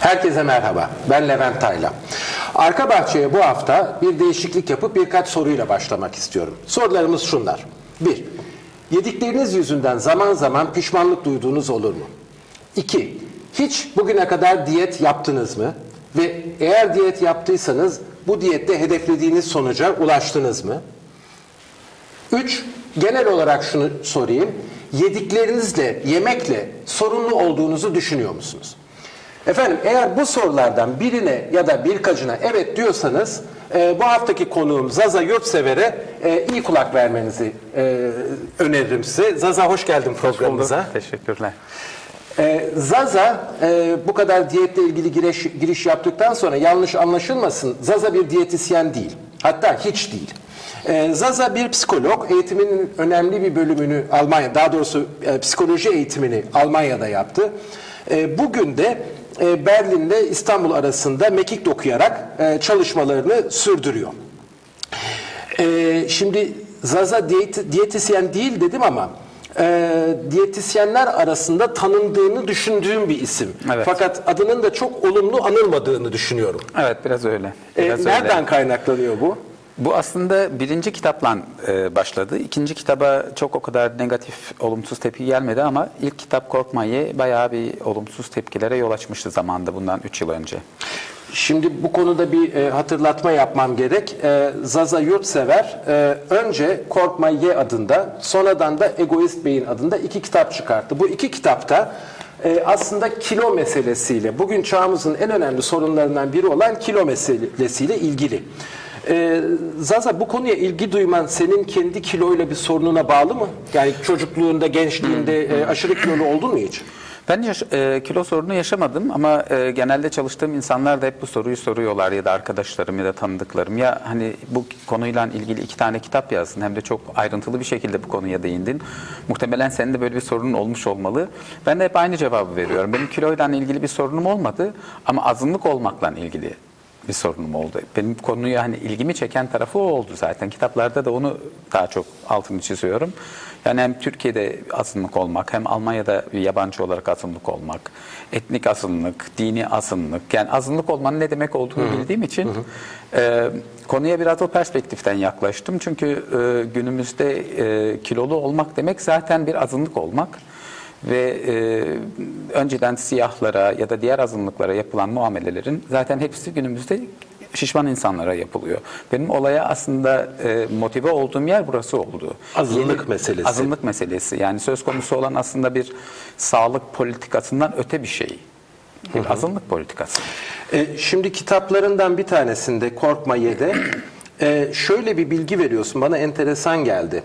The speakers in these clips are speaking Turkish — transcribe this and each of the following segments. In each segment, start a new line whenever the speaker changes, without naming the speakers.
Herkese merhaba. Ben Levent Taylan. Arka bahçeye bu hafta bir değişiklik yapıp birkaç soruyla başlamak istiyorum. Sorularımız şunlar. 1. Yedikleriniz yüzünden zaman zaman pişmanlık duyduğunuz olur mu? 2. Hiç bugüne kadar diyet yaptınız mı? Ve eğer diyet yaptıysanız bu diyette hedeflediğiniz sonuca ulaştınız mı? 3. Genel olarak şunu sorayım. Yediklerinizle, yemekle sorunlu olduğunuzu düşünüyor musunuz? Efendim eğer bu sorulardan birine ya da birkaçına evet diyorsanız e, bu haftaki konuğum Zaza Yurtsever'e e, iyi kulak vermenizi e, öneririm size. Zaza hoş geldin programımıza.
Teşekkürler.
Ee, Zaza e, bu kadar diyetle ilgili giriş, giriş yaptıktan sonra yanlış anlaşılmasın. Zaza bir diyetisyen değil. Hatta hiç değil. Ee, Zaza bir psikolog. Eğitiminin önemli bir bölümünü Almanya, daha doğrusu e, psikoloji eğitimini Almanya'da yaptı. E, bugün de e, Berlin ile İstanbul arasında mekik dokuyarak e, çalışmalarını sürdürüyor. Ee, şimdi Zaza diyet, diyetisyen değil dedim ama e, diyetisyenler arasında tanındığını düşündüğüm bir isim.
Evet.
Fakat adının da çok olumlu anılmadığını düşünüyorum.
Evet biraz öyle.
Ee,
Biraz öyle.
nereden kaynaklanıyor bu?
Bu aslında birinci kitapla e, başladı. İkinci kitaba çok o kadar negatif, olumsuz tepki gelmedi ama ilk kitap Korkmayı bayağı bir olumsuz tepkilere yol açmıştı zamanda bundan 3 yıl önce.
Şimdi bu konuda bir e, hatırlatma yapmam gerek. E, Zaza Yurtsever e, önce Korkma Ye adında sonradan da Egoist Beyin adında iki kitap çıkarttı. Bu iki kitapta e, aslında kilo meselesiyle, bugün çağımızın en önemli sorunlarından biri olan kilo meselesiyle ilgili. E, Zaza bu konuya ilgi duyman senin kendi kiloyla bir sorununa bağlı mı? Yani çocukluğunda, gençliğinde e, aşırı kilolu oldun mu hiç?
Ben yaş- e, kilo sorunu yaşamadım ama e, genelde çalıştığım insanlar da hep bu soruyu soruyorlar ya da arkadaşlarım ya da tanıdıklarım. Ya hani bu konuyla ilgili iki tane kitap yazdın hem de çok ayrıntılı bir şekilde bu konuya değindin. Muhtemelen senin de böyle bir sorunun olmuş olmalı. Ben de hep aynı cevabı veriyorum. Benim kiloyla ilgili bir sorunum olmadı ama azınlık olmakla ilgili bir sorunum oldu. Benim konuya hani ilgimi çeken tarafı o oldu zaten. Kitaplarda da onu daha çok altını çiziyorum. Yani hem Türkiye'de azınlık olmak hem Almanya'da yabancı olarak azınlık olmak, etnik azınlık, dini azınlık. Yani azınlık olmanın ne demek olduğunu bildiğim için e, konuya biraz o perspektiften yaklaştım. Çünkü e, günümüzde e, kilolu olmak demek zaten bir azınlık olmak ve e, önceden siyahlara ya da diğer azınlıklara yapılan muamelelerin zaten hepsi günümüzde şişman insanlara yapılıyor. Benim olaya aslında e, motive olduğum yer burası oldu.
Azınlık meselesi.
Azınlık meselesi. Yani söz konusu olan aslında bir sağlık politikasından öte bir şey. Bir azınlık politikası.
E, şimdi kitaplarından bir tanesinde Korkma Ye'de e, şöyle bir bilgi veriyorsun bana enteresan geldi.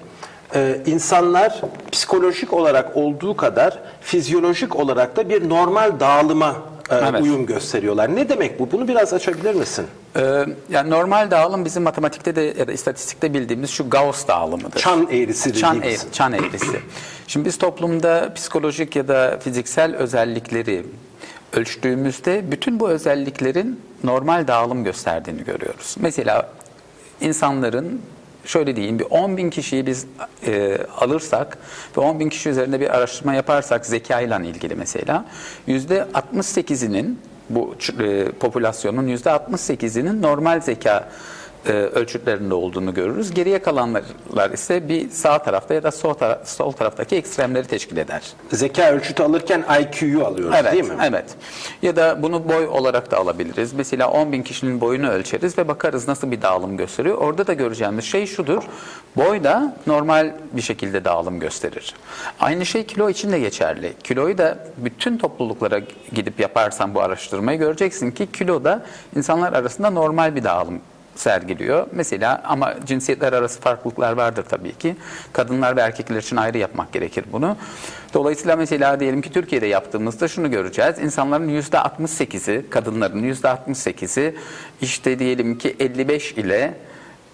E, insanlar psikolojik olarak olduğu kadar fizyolojik olarak da bir normal dağılıma e,
Evet.
uyum gösteriyorlar. Ne demek bu? Bunu biraz açabilir misin?
Ee, yani normal dağılım bizim matematikte de ya da istatistikte bildiğimiz şu Gauss dağılımıdır.
Çan eğrisi
Çan,
dediğimiz.
eğri- çan eğrisi. Şimdi biz toplumda psikolojik ya da fiziksel özellikleri ölçtüğümüzde bütün bu özelliklerin normal dağılım gösterdiğini görüyoruz. Mesela insanların şöyle diyeyim bir 10 bin kişiyi biz e, alırsak ve 10 bin kişi üzerinde bir araştırma yaparsak zeka ile ilgili mesela yüzde 68'inin bu e, popülasyonun yüzde 68'inin normal zeka e, ölçütlerinde olduğunu görürüz. Geriye kalanlar ise bir sağ tarafta ya da sol, tara- sol taraftaki ekstremleri teşkil eder.
Zeka ölçütü alırken IQ'yu alıyoruz
Evet,
değil mi?
evet. Ya da bunu boy olarak da alabiliriz. Mesela 10 bin kişinin boyunu ölçeriz ve bakarız nasıl bir dağılım gösteriyor. Orada da göreceğimiz şey şudur. Boy da normal bir şekilde dağılım gösterir. Aynı şey kilo için de geçerli. Kiloyu da bütün topluluklara gidip yaparsan bu araştırmayı göreceksin ki kilo da insanlar arasında normal bir dağılım sergiliyor. Mesela ama cinsiyetler arası farklılıklar vardır tabii ki. Kadınlar ve erkekler için ayrı yapmak gerekir bunu. Dolayısıyla mesela diyelim ki Türkiye'de yaptığımızda şunu göreceğiz. İnsanların %68'i, kadınların %68'i işte diyelim ki 55 ile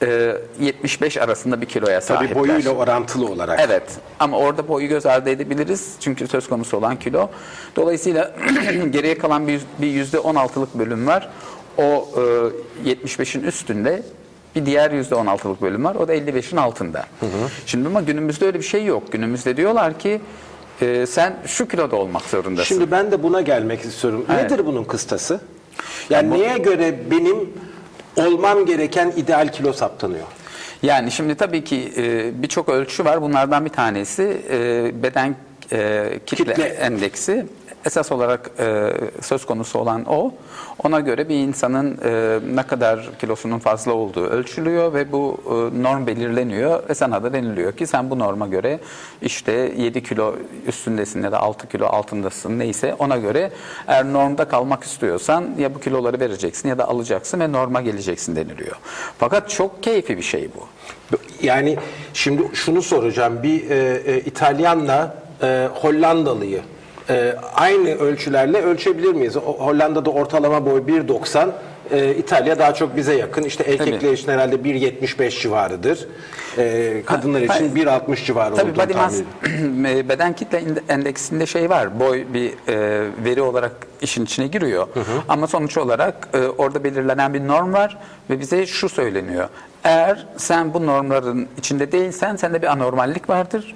e, 75 arasında bir kiloya sahipler.
Tabii boyuyla orantılı olarak.
Evet ama orada boyu göz ardı edebiliriz çünkü söz konusu olan kilo. Dolayısıyla geriye kalan bir, bir yüzde 16'lık bölüm var. O e, 75'in üstünde bir diğer yüzde 16'lık bölüm var. O da 55'in altında. Şimdi ama günümüzde öyle bir şey yok. Günümüzde diyorlar ki e, sen şu kiloda olmak zorundasın.
Şimdi ben de buna gelmek istiyorum.
Evet.
Nedir bunun kıstası? Yani neye göre benim olmam gereken ideal kilo saptanıyor?
Yani şimdi tabii ki e, birçok ölçü var. Bunlardan bir tanesi e, beden e, kitle,
Kitle.
endeksi. Esas olarak e, söz konusu olan o. Ona göre bir insanın e, ne kadar kilosunun fazla olduğu ölçülüyor ve bu e, norm belirleniyor ve sana da deniliyor ki sen bu norma göre işte 7 kilo üstündesin ya da 6 kilo altındasın neyse ona göre eğer normda kalmak istiyorsan ya bu kiloları vereceksin ya da alacaksın ve norma geleceksin deniliyor. Fakat çok keyifli bir şey bu.
Yani şimdi şunu soracağım. Bir e, e, İtalyanla e, Hollandalıyı e, aynı ölçülerle ölçebilir miyiz? O, Hollanda'da ortalama boy 1.90. E, İtalya daha çok bize yakın. İşte erkekler için herhalde 1.75 civarıdır. E, kadınlar
Ha,
için 1.60 civarı
Tabii
olduğunu
body mass beden kitle inde- endeksinde şey var. Boy bir e, veri olarak işin içine giriyor. Ama sonuç olarak e, orada belirlenen bir norm var ve bize şu söyleniyor. Eğer sen bu normların içinde değilsen sende bir anormallik vardır.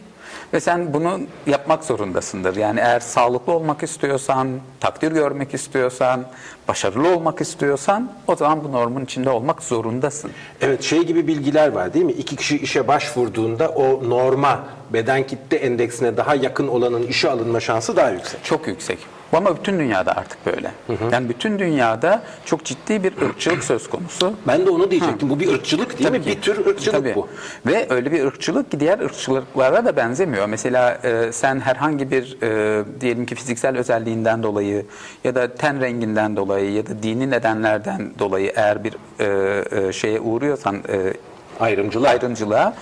Ve sen bunu yapmak zorundasındır. Yani eğer sağlıklı olmak istiyorsan, takdir görmek istiyorsan, başarılı olmak istiyorsan o zaman bu normun içinde olmak zorundasın.
Evet şey gibi bilgiler var değil mi? İki kişi işe başvurduğunda o norma beden kitle endeksine daha yakın olanın işe alınma şansı daha yüksek.
Çok yüksek. Bu Ama bütün dünyada artık böyle. Yani bütün dünyada çok ciddi bir ırkçılık söz konusu.
Ben de onu diyecektim. Bu bir ırkçılık değil
Tabii
mi?
ki.
Bir tür ırkçılık
Tabii.
bu.
Ve öyle bir ırkçılık ki diğer ırkçılıklara da benzemiyor. Mesela e, sen herhangi bir e, diyelim ki fiziksel özelliğinden dolayı ya da ten renginden dolayı ya da dini nedenlerden dolayı eğer bir e, e, şeye uğruyorsan e,
Ayrımcılık.
ayrımcılığa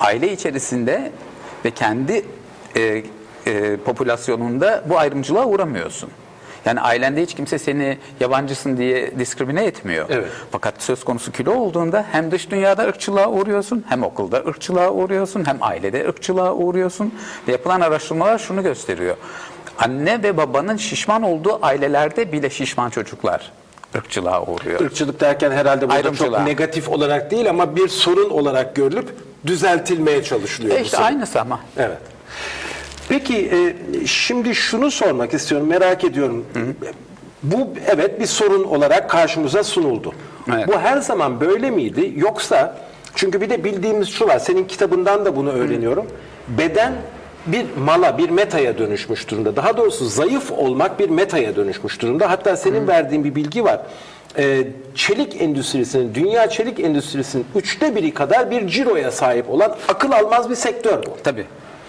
aile içerisinde ve kendi e, e, popülasyonunda bu ayrımcılığa uğramıyorsun. Yani ailende hiç kimse seni yabancısın diye diskrimine etmiyor.
Evet.
Fakat söz konusu kilo olduğunda hem dış dünyada ırkçılığa uğruyorsun, hem okulda ırkçılığa uğruyorsun, hem ailede ırkçılığa uğruyorsun. Ve yapılan araştırmalar şunu gösteriyor. Anne ve babanın şişman olduğu ailelerde bile şişman çocuklar ırkçılığa uğruyor.
Irkçılık derken herhalde burada
Ayrımcılığa.
çok negatif olarak değil ama bir sorun olarak görülüp düzeltilmeye çalışılıyor.
E
bu
işte
sorun.
aynısı ama.
Evet. Peki e, şimdi şunu sormak istiyorum, merak ediyorum. Bu evet bir sorun olarak karşımıza sunuldu.
Evet.
Bu her zaman böyle miydi yoksa çünkü bir de bildiğimiz şu var, senin kitabından da bunu öğreniyorum. Beden bir mala, bir metaya dönüşmüş durumda. Daha doğrusu zayıf olmak bir metaya dönüşmüş durumda. Hatta senin verdiğin bir bilgi var. Ee, çelik endüstrisinin, dünya çelik endüstrisinin üçte biri kadar bir ciroya sahip olan akıl almaz bir sektör bu.
Tabii.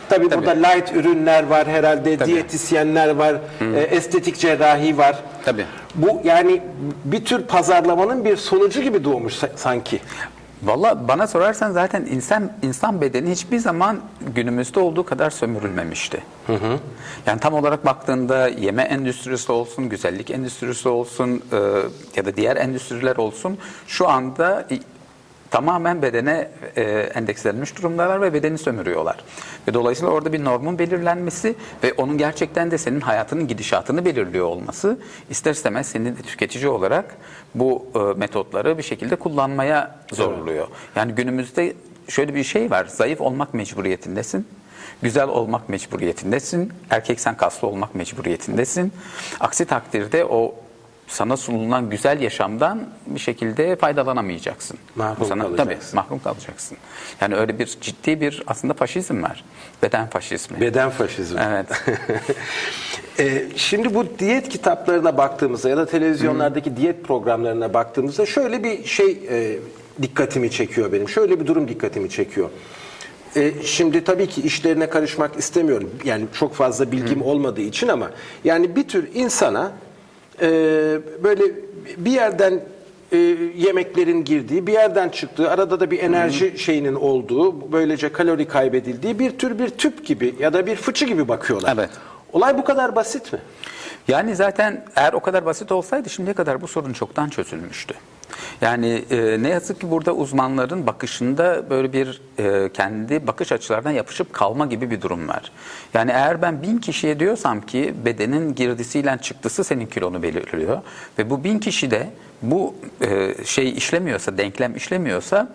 Tabii,
Tabii.
burada light ürünler var herhalde,
Tabii.
diyetisyenler var, e, estetik cerrahi var.
Tabii.
Bu yani bir tür pazarlamanın bir sonucu gibi doğmuş sa- sanki.
Valla bana sorarsan zaten insan insan bedeni hiçbir zaman günümüzde olduğu kadar sömürülmemişti. Yani tam olarak baktığında yeme endüstrisi olsun, güzellik endüstrisi olsun e, ya da diğer endüstriler olsun şu anda tamamen bedene e, endekslenmiş durumdalar ve bedeni sömürüyorlar. Ve dolayısıyla orada bir normun belirlenmesi ve onun gerçekten de senin hayatının gidişatını belirliyor olması ister istemez seni de tüketici olarak bu e, metotları bir şekilde kullanmaya zorluyor. Yani günümüzde şöyle bir şey var. Zayıf olmak mecburiyetindesin. Güzel olmak mecburiyetindesin. Erkeksen kaslı olmak mecburiyetindesin. Aksi takdirde o sana sunulan güzel yaşamdan bir şekilde faydalanamayacaksın.
Mahrum
sana,
kalacaksın.
Tabii mahrum kalacaksın. Yani öyle bir ciddi bir aslında faşizm var. Beden faşizmi.
Beden faşizmi.
Evet.
E, şimdi bu diyet kitaplarına baktığımızda ya da televizyonlardaki diyet programlarına baktığımızda şöyle bir şey e, dikkatimi çekiyor benim. Şöyle bir durum dikkatimi çekiyor. E, şimdi tabii ki işlerine karışmak istemiyorum. Yani çok fazla bilgim olmadığı için ama yani bir tür insana e, böyle bir yerden e, yemeklerin girdiği, bir yerden çıktığı, arada da bir enerji şeyinin olduğu, böylece kalori kaybedildiği bir tür bir tüp gibi ya da bir fıçı gibi bakıyorlar.
Evet.
Olay bu kadar basit mi?
Yani zaten eğer o kadar basit olsaydı şimdiye kadar bu sorun çoktan çözülmüştü. Yani e, ne yazık ki burada uzmanların bakışında böyle bir e, kendi bakış açılardan yapışıp kalma gibi bir durum var. Yani eğer ben bin kişiye diyorsam ki bedenin girdisiyle çıktısı senin kilonu belirliyor ve bu bin kişi de bu e, şey işlemiyorsa, denklem işlemiyorsa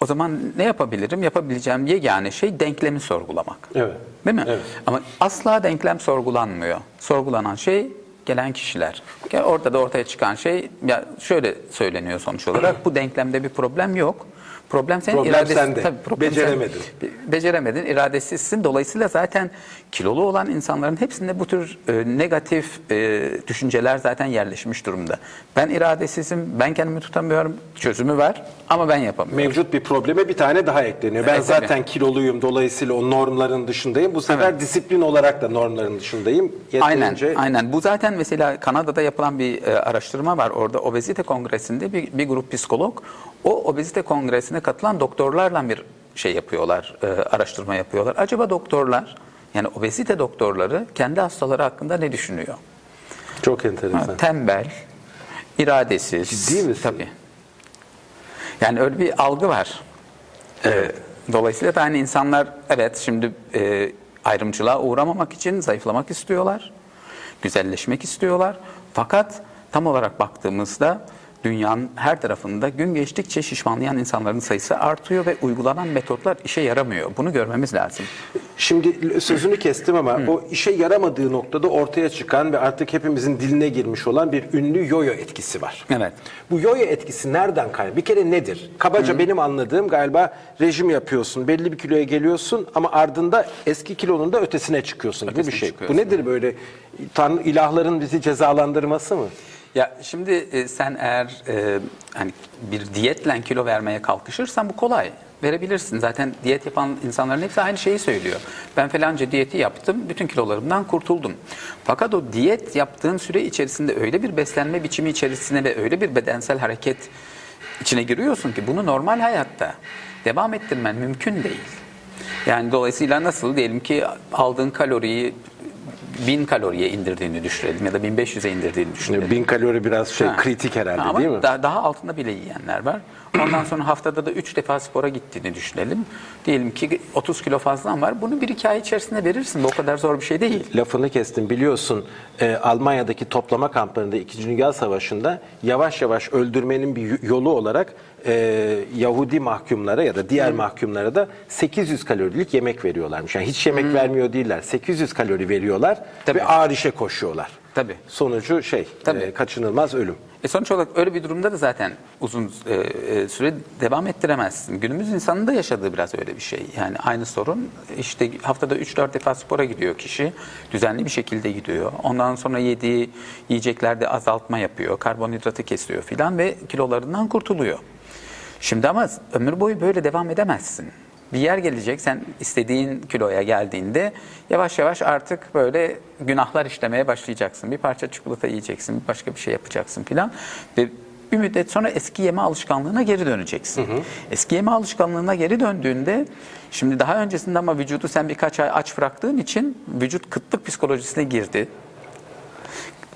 O zaman ne yapabilirim? Yapabileceğim yegane şey denklemi sorgulamak.
Evet.
Değil mi?
Evet.
Ama asla denklem sorgulanmıyor. Sorgulanan şey gelen kişiler. Orada da ortaya çıkan şey ya şöyle söyleniyor sonuç olarak bu denklemde bir problem yok. Problem senin
Problem
iradesi.
sende.
Tabii, problem
Beceremedin.
sen- Be- beceremedin, iradesizsin. Dolayısıyla zaten kilolu olan insanların hepsinde bu tür e, negatif e, düşünceler zaten yerleşmiş durumda. Ben iradesizim, ben kendimi tutamıyorum, çözümü var ama ben yapamıyorum.
Mevcut bir probleme bir tane daha ekleniyor. Ben
Evet, tabii.
zaten kiloluyum dolayısıyla o normların dışındayım. Bu sefer disiplin olarak da normların dışındayım.
Aynen,
Yeterince
aynen. Bu zaten mesela Kanada'da yapılan bir e, araştırma var. Orada obezite kongresinde bir, bir grup psikolog o obezite kongresine katılan doktorlarla bir şey yapıyorlar, e, araştırma yapıyorlar. Acaba doktorlar, yani obezite doktorları kendi hastaları hakkında ne düşünüyor?
çok enteresan.
Ha, tembel, iradesiz.
Ciddi misin?
Tabii. Yani öyle bir algı var. Ee, dolayısıyla da hani insanlar evet şimdi e, ayrımcılığa uğramamak için zayıflamak istiyorlar. Güzelleşmek istiyorlar. Fakat tam olarak baktığımızda dünyanın her tarafında gün geçtikçe şişmanlayan insanların sayısı artıyor ve uygulanan metotlar işe yaramıyor. Bunu görmemiz lazım.
Şimdi sözünü kestim ama o işe yaramadığı noktada ortaya çıkan ve artık hepimizin diline girmiş olan bir ünlü yoyo etkisi var.
Evet.
Bu yoyo etkisi nereden kaynaklı? Bir kere nedir? Kabaca benim anladığım galiba rejim yapıyorsun, belli bir kiloya geliyorsun ama ardında eski kilonun da ötesine çıkıyorsun gibi bir şey. Bu
çıkıyorsun,
nedir böyle tanrı ilahların bizi cezalandırması mı?
Ya şimdi e, sen eğer e, hani bir diyetle kilo vermeye kalkışırsan bu kolay. Verebilirsin. Zaten diyet yapan insanların hepsi aynı şeyi söylüyor. Ben falanca diyeti yaptım, bütün kilolarımdan kurtuldum. Fakat o diyet yaptığın süre içerisinde öyle bir beslenme biçimi içerisine ve öyle bir bedensel hareket içine giriyorsun ki bunu normal hayatta devam ettirmen mümkün değil. Yani dolayısıyla nasıl diyelim ki aldığın kaloriyi 1000 kaloriye indirdiğini düşünelim ya da 1500'e indirdiğini düşünelim.
Bin kalori biraz şey kritik herhalde
Ama
değil mi?
Daha, daha altında bile yiyenler var. Ondan sonra haftada da 3 defa spora gittiğini düşünelim. Diyelim ki 30 kilo fazlan var. Bunu bir iki ay içerisinde verirsin. Bu o kadar zor bir şey değil.
Lafını kestim biliyorsun e, Almanya'daki toplama kamplarında 2. Dünya Savaşı'nda yavaş yavaş öldürmenin bir yolu olarak e, Yahudi mahkumlara ya da diğer mahkumlara da 800 kalorilik yemek veriyorlarmış. Yani hiç yemek vermiyor değiller. 800 kalori veriyorlar
Tabii.
ve ağır işe koşuyorlar.
Tabii.
Sonucu şey
Tabii.
e, kaçınılmaz ölüm.
E sonuç olarak öyle bir durumda da zaten uzun e, e, süre devam ettiremezsin. Günümüz insanın da yaşadığı biraz öyle bir şey. Yani aynı sorun işte haftada 3-4 defa spora gidiyor kişi. Düzenli bir şekilde gidiyor. Ondan sonra yediği yiyeceklerde azaltma yapıyor. Karbonhidratı kesiyor filan ve kilolarından kurtuluyor. Şimdi ama ömür boyu böyle devam edemezsin. Bir yer gelecek sen istediğin kiloya geldiğinde yavaş yavaş artık böyle günahlar işlemeye başlayacaksın. Bir parça çikolata yiyeceksin, başka bir şey yapacaksın filan ve bir müddet sonra eski yeme alışkanlığına geri döneceksin. Eski yeme alışkanlığına geri döndüğünde şimdi daha öncesinde ama vücudu sen birkaç ay aç bıraktığın için vücut kıtlık psikolojisine girdi.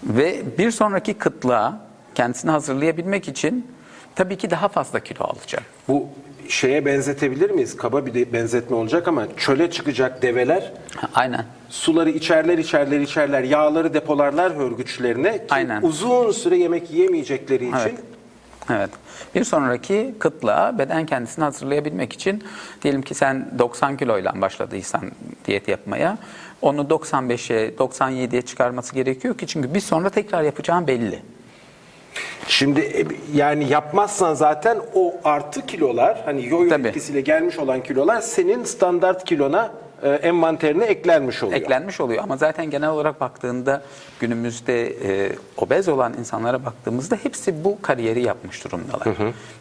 Ve bir sonraki kıtlığa kendisini hazırlayabilmek için tabii ki daha fazla kilo alacak.
Bu şeye benzetebilir miyiz? Kaba bir de benzetme olacak ama çöle çıkacak develer
Aynen.
suları içerler içerler içerler yağları depolarlar hörgüçlerine ki
Aynen.
uzun süre yemek yiyemeyecekleri için
Evet. Evet. Bir sonraki kıtlığa beden kendisini hazırlayabilmek için diyelim ki sen 90 kiloyla başladıysan diyet yapmaya onu 95'e 97'ye çıkarması gerekiyor ki çünkü bir sonra tekrar yapacağın belli.
Şimdi e, yani yapmazsan zaten o artı kilolar hani yoyo
Tabii.
etkisiyle gelmiş olan kilolar senin standart kilona e, envanterine eklenmiş oluyor.
eklenmiş oluyor. Ama zaten genel olarak baktığında günümüzde e, obez olan insanlara baktığımızda hepsi bu kariyeri yapmış durumdalar.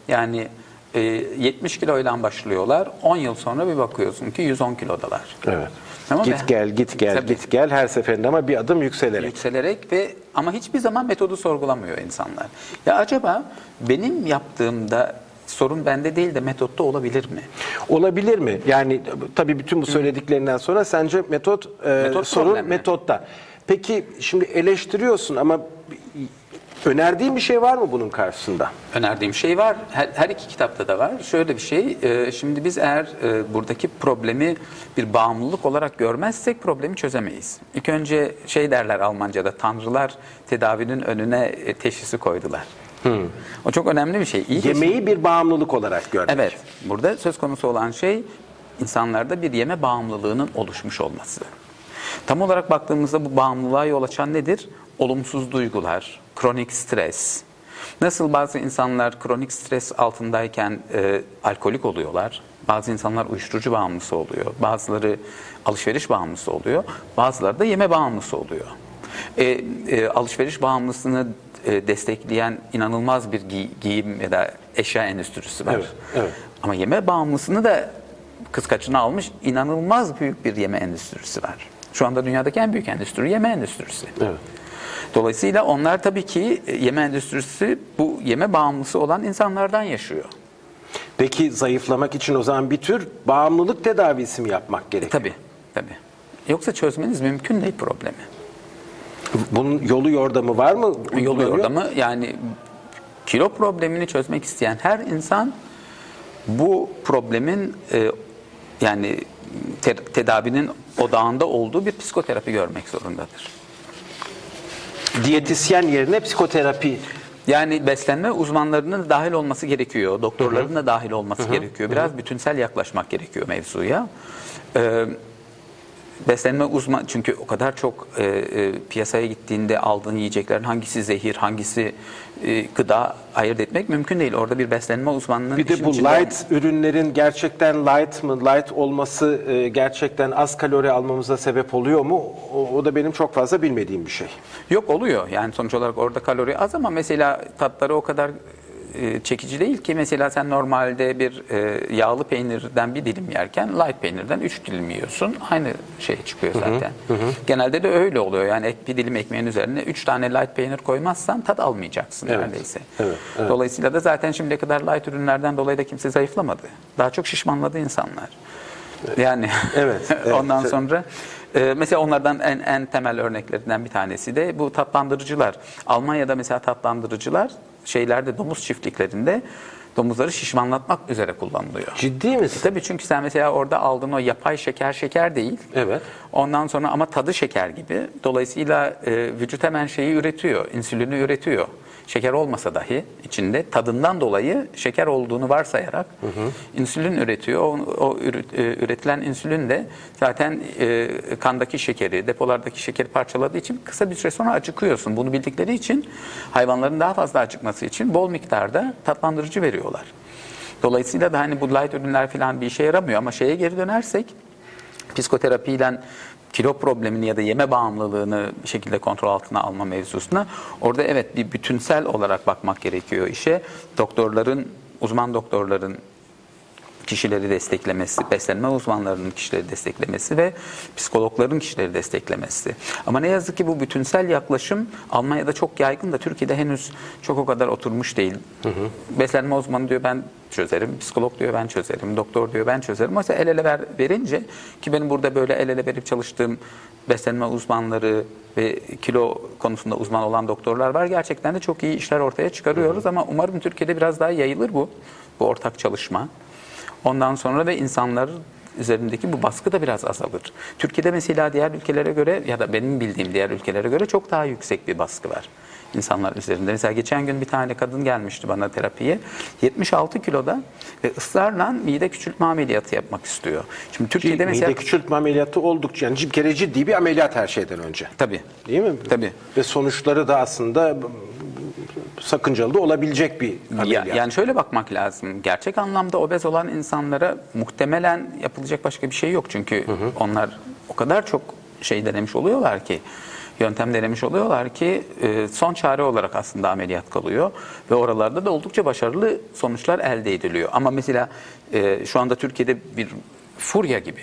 Yani e, 70 kiloyla başlıyorlar. 10 yıl sonra bir bakıyorsun ki 110 kilodalar.
Evet.
Tamam
git gel git gel
Tabii.
git gel her seferinde ama bir adım yükselerek.
Yükselerek ve ama hiçbir zaman metodu sorgulamıyor insanlar. Ya acaba benim yaptığımda sorun bende değil de metotta olabilir mi?
Olabilir mi? Yani tabii bütün bu söylediklerinden sonra sence metot, e,
Metot
sorun
problem mi?
metotta. Peki şimdi eleştiriyorsun ama önerdiğin bir şey var mı bunun karşısında?
önerdiğim şey var. Her, her iki kitapta da var. Şöyle bir şey, e, şimdi biz eğer e, buradaki problemi bir bağımlılık olarak görmezsek problemi çözemeyiz. İlk önce şey derler Almanca'da, tanrılar tedavinin önüne e, teşhisi koydular. O çok önemli bir şey. İyi
Yemeği bir bağımlılık olarak görmek.
Evet. Burada söz konusu olan şey insanlarda bir yeme bağımlılığının oluşmuş olması. Tam olarak baktığımızda bu bağımlılığa yol açan nedir? Olumsuz duygular, kronik stres. Nasıl bazı insanlar kronik stres altındayken e, alkolik oluyorlar, bazı insanlar uyuşturucu bağımlısı oluyor, bazıları alışveriş bağımlısı oluyor, bazıları da yeme bağımlısı oluyor. E, e, alışveriş bağımlısını e, destekleyen inanılmaz bir gi- giyim ya da eşya endüstrisi var.
Evet, evet.
Ama yeme bağımlısını da kıskaçına almış inanılmaz büyük bir yeme endüstrisi var. Şu anda dünyadaki en büyük endüstri yeme endüstrisi.
Evet.
Dolayısıyla onlar tabii ki e, yeme endüstrisi bu yeme bağımlısı olan insanlardan yaşıyor.
Peki zayıflamak için o zaman bir tür bağımlılık tedavisi mi yapmak gerekiyor?
Tabii, tabii. Yoksa çözmeniz mümkün değil problemi.
Bunun yolu yordamı var mı?
Yolu yordamı yani kilo problemini çözmek isteyen her insan bu problemin e, yani te- tedavinin odağında olduğu bir psikoterapi görmek zorundadır.
Diyetisyen yerine psikoterapi.
Yani beslenme uzmanlarının da dahil olması gerekiyor. Doktorların da dahil olması gerekiyor. Biraz bütünsel yaklaşmak gerekiyor mevzuya. Ee, beslenme uzman çünkü o kadar çok e, e, piyasaya gittiğinde aldığın yiyeceklerin hangisi zehir, hangisi e, gıda ayırt etmek mümkün değil. Orada bir beslenme uzmanının
Bir de bu light ürünlerin gerçekten light mı? Light olması e, gerçekten az kalori almamıza sebep oluyor mu? O, o da benim çok fazla bilmediğim bir şey.
Yok oluyor. Yani sonuç olarak orada kalori az ama mesela tatları o kadar e, çekici değil ki mesela sen normalde bir e, yağlı peynirden bir dilim yerken light peynirden üç dilim yiyorsun. Aynı şey çıkıyor zaten. Genelde de öyle oluyor. Yani ek, bir dilim ekmeğin üzerine üç tane light peynir koymazsan tat almayacaksın
Evet.
neredeyse.
Evet, evet.
Dolayısıyla da zaten şimdiye kadar light ürünlerden dolayı da kimse zayıflamadı. Daha çok şişmanladı insanlar. Yani
Evet, evet.
ondan sonra e, mesela onlardan en en temel örneklerinden bir tanesi de bu tatlandırıcılar. Almanya'da mesela tatlandırıcılar şeylerde domuz çiftliklerinde domuzları şişmanlatmak üzere kullanılıyor.
Ciddi misin?
Tabii çünkü sen mesela orada aldığın o yapay şeker şeker değil.
Evet.
Ondan sonra ama tadı şeker gibi. Dolayısıyla e, vücut hemen şeyi üretiyor, insülini üretiyor. Şeker olmasa dahi içinde tadından dolayı şeker olduğunu varsayarak insülin üretiyor. O, o e, üretilen insülin de zaten e, kandaki şekeri, depolardaki şekeri parçaladığı için kısa bir süre sonra acıkıyorsun. Bunu bildikleri için hayvanların daha fazla acıkması için bol miktarda tatlandırıcı veriyorlar. Dolayısıyla da hani bu light ürünler falan bir işe yaramıyor ama şeye geri dönersek psikoterapiyle kilo problemini ya da yeme bağımlılığını bir şekilde kontrol altına alma mevzusuna orada evet bir bütünsel olarak bakmak gerekiyor işe. Doktorların, uzman doktorların kişileri desteklemesi, beslenme uzmanlarının kişileri desteklemesi ve psikologların kişileri desteklemesi. Ama ne yazık ki bu bütünsel yaklaşım Almanya'da çok yaygın da Türkiye'de henüz çok o kadar oturmuş değil. Beslenme uzmanı diyor ben çözerim, psikolog diyor ben çözerim, doktor diyor ben çözerim. Oysa el ele ver, verince ki benim burada böyle el ele verip çalıştığım beslenme uzmanları ve kilo konusunda uzman olan doktorlar var. Gerçekten de çok iyi işler ortaya çıkarıyoruz ama umarım Türkiye'de biraz daha yayılır bu, bu ortak çalışma. Ondan sonra ve insanlar üzerindeki bu baskı da biraz azalır. Türkiye'de mesela diğer ülkelere göre ya da benim bildiğim diğer ülkelere göre çok daha yüksek bir baskı var insanlar üzerinde. Mesela geçen gün bir tane kadın gelmişti bana terapiye. 76 kiloda ve ısrarla mide küçültme ameliyatı yapmak istiyor. Şimdi Türkiye'de mesela
Mide küçültme ameliyatı oldukça yani bir kere ciddi bir ameliyat her şeyden önce.
tabii
Değil mi?
Tabii.
Ve sonuçları da aslında sakıncalı da olabilecek bir
Ya,
ameliyat.
yani şöyle bakmak lazım. Gerçek anlamda obez olan insanlara muhtemelen yapılacak başka bir şey yok. Çünkü onlar o kadar çok şey denemiş oluyorlar ki yöntem denemiş oluyorlar ki e, son çare olarak aslında ameliyat kalıyor ve oralarda da oldukça başarılı sonuçlar elde ediliyor. Ama mesela e, şu anda Türkiye'de bir furya gibi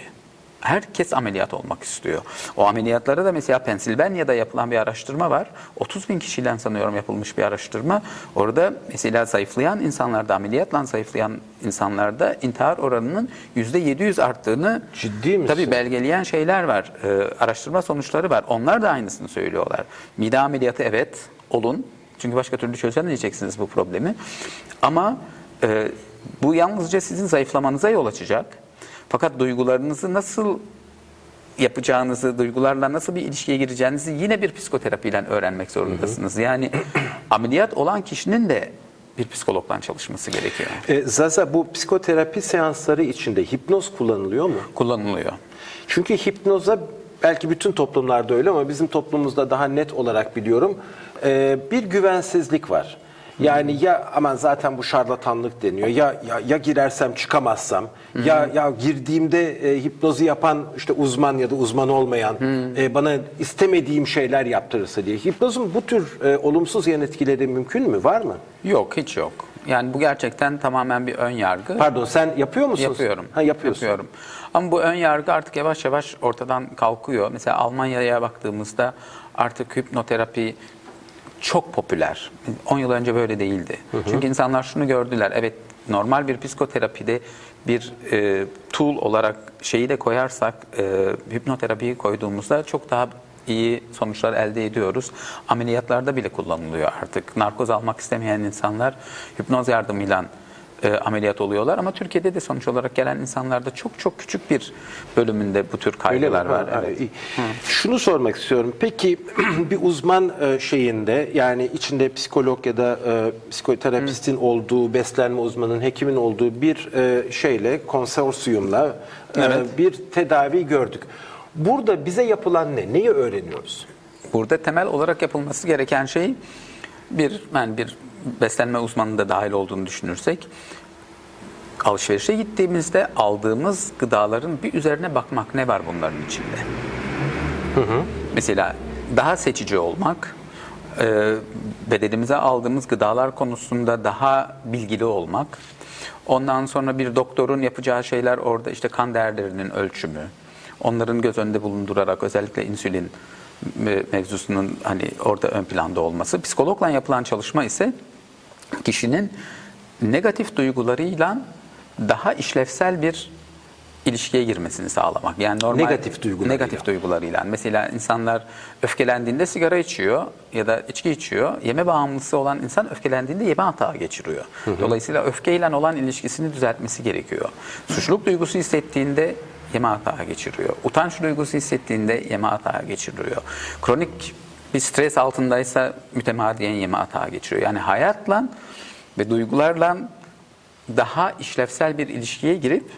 Herkes ameliyat olmak istiyor. O ameliyatlara da mesela Pensilvanya'da yapılan bir araştırma var. 30 bin kişiyle sanıyorum yapılmış bir araştırma. Orada mesela zayıflayan insanlarda, ameliyatla zayıflayan insanlarda intihar oranının %700 arttığını
Ciddi misin?
tabii belgeleyen şeyler var. Ee, araştırma sonuçları var. Onlar da aynısını söylüyorlar. Mide ameliyatı evet olun. Çünkü başka türlü çözemeyeceksiniz bu problemi. Ama e, bu yalnızca sizin zayıflamanıza yol açacak. Fakat duygularınızı nasıl yapacağınızı, duygularla nasıl bir ilişkiye gireceğinizi yine bir psikoterapiyle öğrenmek zorundasınız. Yani ameliyat olan kişinin de bir psikologla çalışması gerekiyor.
E, Zaza bu psikoterapi seansları içinde hipnoz kullanılıyor mu?
Kullanılıyor.
Çünkü hipnoza belki bütün toplumlarda öyle ama bizim toplumumuzda daha net olarak biliyorum e, bir güvensizlik var. Yani ya aman zaten bu şarlatanlık deniyor. Ya ya, ya girersem çıkamazsam. Ya ya girdiğimde e, hipnozu yapan işte uzman ya da uzman olmayan e, bana istemediğim şeyler yaptırırsa diye. Hipnozun bu tür e, olumsuz yan etkileri mümkün mü? Var mı?
Yok, hiç yok. Yani bu gerçekten tamamen bir ön yargı.
Pardon sen yapıyor musun?
Yapıyorum.
Ha yapıyorsun.
Yapıyorum. Ama bu ön yargı artık yavaş yavaş ortadan kalkıyor. Mesela Almanya'ya baktığımızda artık hipnoterapi çok popüler. 10 yıl önce böyle değildi. Çünkü insanlar şunu gördüler. Evet normal bir psikoterapide bir e, tool olarak şeyi de koyarsak e, hipnoterapiyi koyduğumuzda çok daha iyi sonuçlar elde ediyoruz. Ameliyatlarda bile kullanılıyor artık. Narkoz almak istemeyen insanlar hipnoz yardımıyla e, ameliyat oluyorlar ama Türkiye'de de sonuç olarak gelen insanlarda çok çok küçük bir bölümünde bu tür kaygılar var.
ha,
Evet.
Şunu sormak istiyorum. Peki bir uzman e, şeyinde yani içinde psikolog ya da e, psikoterapistin olduğu, beslenme uzmanının, hekimin olduğu bir e, şeyle, konsorsiyumla e,
Evet.
bir tedavi gördük. Burada bize yapılan ne? Neyi öğreniyoruz?
Burada temel olarak yapılması gereken şey bir yani bir beslenme uzmanının da dahil olduğunu düşünürsek alışverişe gittiğimizde aldığımız gıdaların bir üzerine bakmak ne var bunların içinde. Mesela daha seçici olmak, e, bedenimize aldığımız gıdalar konusunda daha bilgili olmak, ondan sonra bir doktorun yapacağı şeyler orada işte kan değerlerinin ölçümü, onların göz önünde bulundurarak özellikle insülin me- mevzusunun hani orada ön planda olması. Psikologla yapılan çalışma ise kişinin negatif duygularıyla daha işlevsel bir ilişkiye girmesini sağlamak. Yani normal
Negatif duygularıyla.
Negatif duygularıyla. Mesela insanlar öfkelendiğinde sigara içiyor ya da içki içiyor. Yeme bağımlısı olan insan öfkelendiğinde yeme hata geçiriyor. Dolayısıyla öfkeyle olan ilişkisini düzeltmesi gerekiyor. Suçluluk duygusu hissettiğinde yeme hata geçiriyor. Utanç duygusu hissettiğinde yeme hata geçiriyor. Kronik bir stres altındaysa mütemadiyen yeme hata geçiriyor. Yani hayatla ve duygularla daha işlevsel bir ilişkiye girip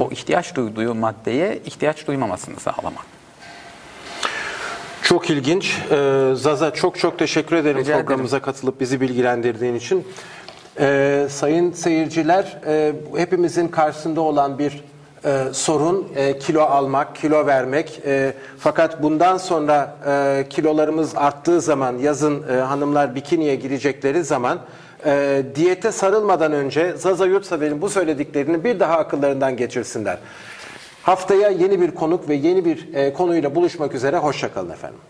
o ihtiyaç duyduğu maddeye ihtiyaç duymamasını sağlamak.
Çok ilginç. Ee, Zaza çok çok teşekkür ederim
Rica ederim.
programımıza katılıp bizi bilgilendirdiğin için. Ee, sayın seyirciler, e, hepimizin karşısında olan bir e, sorun e, kilo almak, kilo vermek. E, fakat bundan sonra e, kilolarımız arttığı zaman, yazın e, hanımlar bikiniye girecekleri zaman e, diyete sarılmadan önce Zaza Yurtsever'in bu söylediklerini bir daha akıllarından geçirsinler. Haftaya yeni bir konuk ve yeni bir e, konuyla buluşmak üzere. Hoşçakalın efendim.